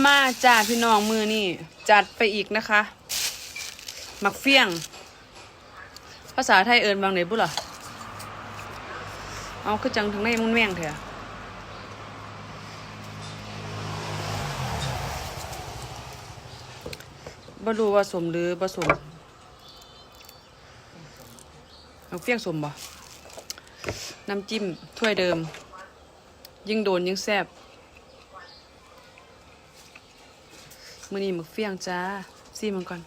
มาจ้าพี่น้องมือนี่จัดไปอีกนะคะหมักเฟี้ยง ภาษาไทยเอิญบางไหนบุล่ะเอาคือจังทางในมุนแม่งเถอะบ่รู้ว่าสมหรือผสมหมักเฟี้ยงสมบ่น้ำจิ้มถ้วยเดิม ยิ่งโดนยิ่งแซ่บ มือนี้หมึกเฟี้ยงจ้าซีมันก่อน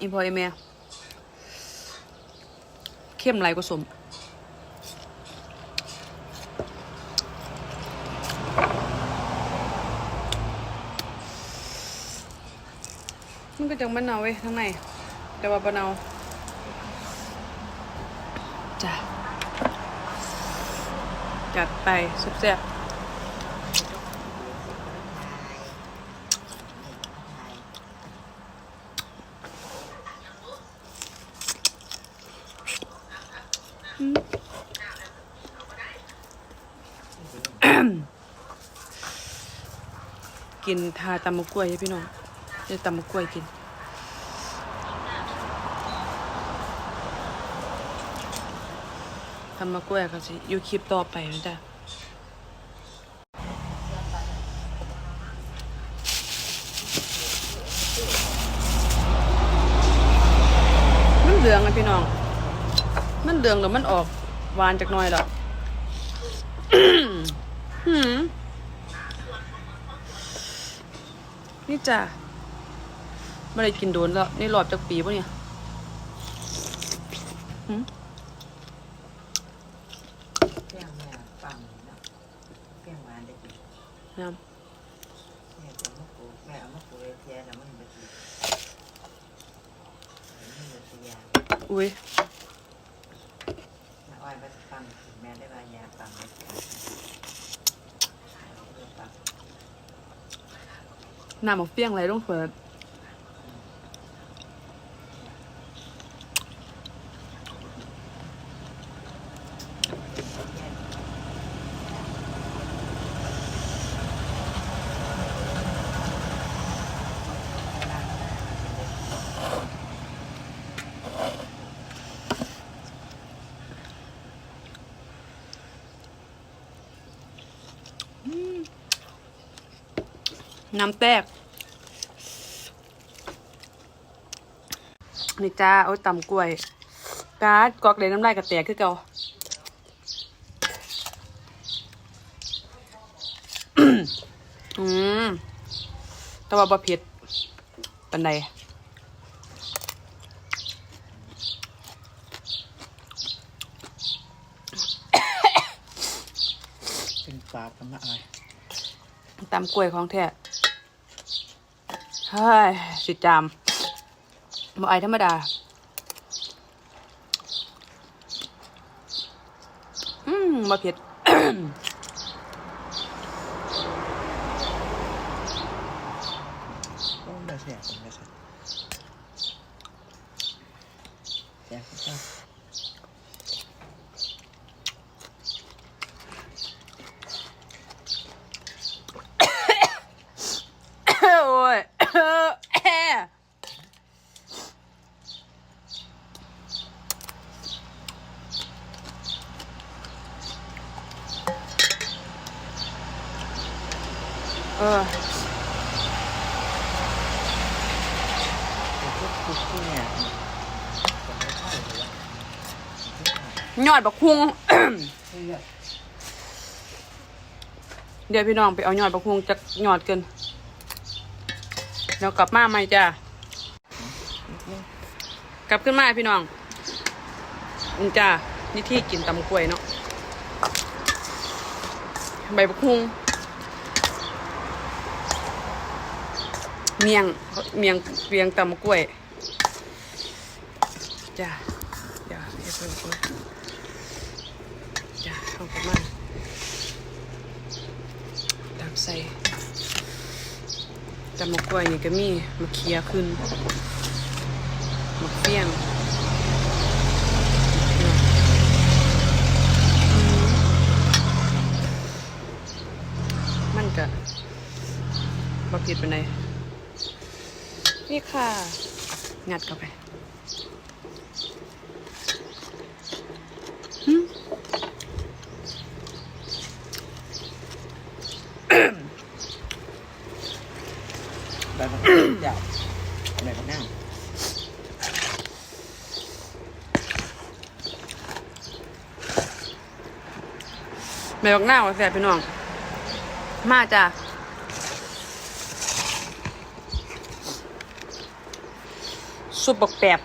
อีพอไอแม่เข้มไหลกว่าสมมันก็จังมะนาวเว้ยทั้งในแต่ว่าบะนาวจ้า จัดไปแซ่บกินทาตำมะกล้วยให้พี่น้องจะตำมะกล้วยกิน ทำมะกล้วยก็สิอยู่คลิปต่อไปนะจ๊ะมันเหลืองอะพี่น้อง มันเหลืองหรือมันออกหวานจากหน้อยดอกหืมนี่จ้ะไม่ได้กินโดนแล้ว นี่หลอดจากปีปะเนี่ย ม่กินฟังน้ำหมกเปี้ยงไรต้องเปิด น้ำแตก นี่จ้าเอาตำกล้วยการ์ดกอกเลยน้ำลายกระแตกคือเก่าอืมแต่ว่าบะเผ็ดปันใดเป็นปากกันมาอ้อยตำกล้วยของแท้ เฮ้ยสิจามบ่ไอธรรมดา อืมบ่เผ็ด โอ้ได้แซ่บได้แซ่บแซ่บก็ โอ้ย เออคุกที่เนี่ยยอดบักคุง เดี๋ยวพี่น้องไปเอายอดบักคุงจากยอดเกินเดี๋ยวกลับมาใหม่จ้ะกลับขึ้นมาพี่น้องนี่จ้านี่ที่กินตำกล้วยเนาะใบบักคุง เมียงเมียงเมียงตำกล้วยจ้าเจ้าเพิ่มเพิ่มจ้าเข้าประมาณตำใส่ตำกล้วยนี่ก็มีมะเขียขึ้นมะเปี้ยงมันก็บ่ผิดไปไหน ค่ะ งัดเข้าไปหึแบบมันเดี๋ยวแบบมันนั่งแม่บักหน้าว่าแสบพี่น้อง มาจ้ะ ซุปบักแปบ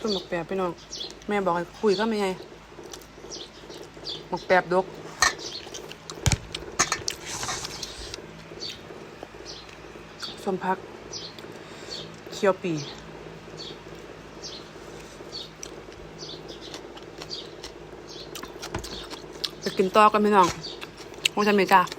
ซุปบักแปบพี่น้อง แม่บอกให้คุยก็ไม่ไงบักแปบดก สมพัก เคียวปีไปกินต่อกันพี่น้องของฉันไหมจ้า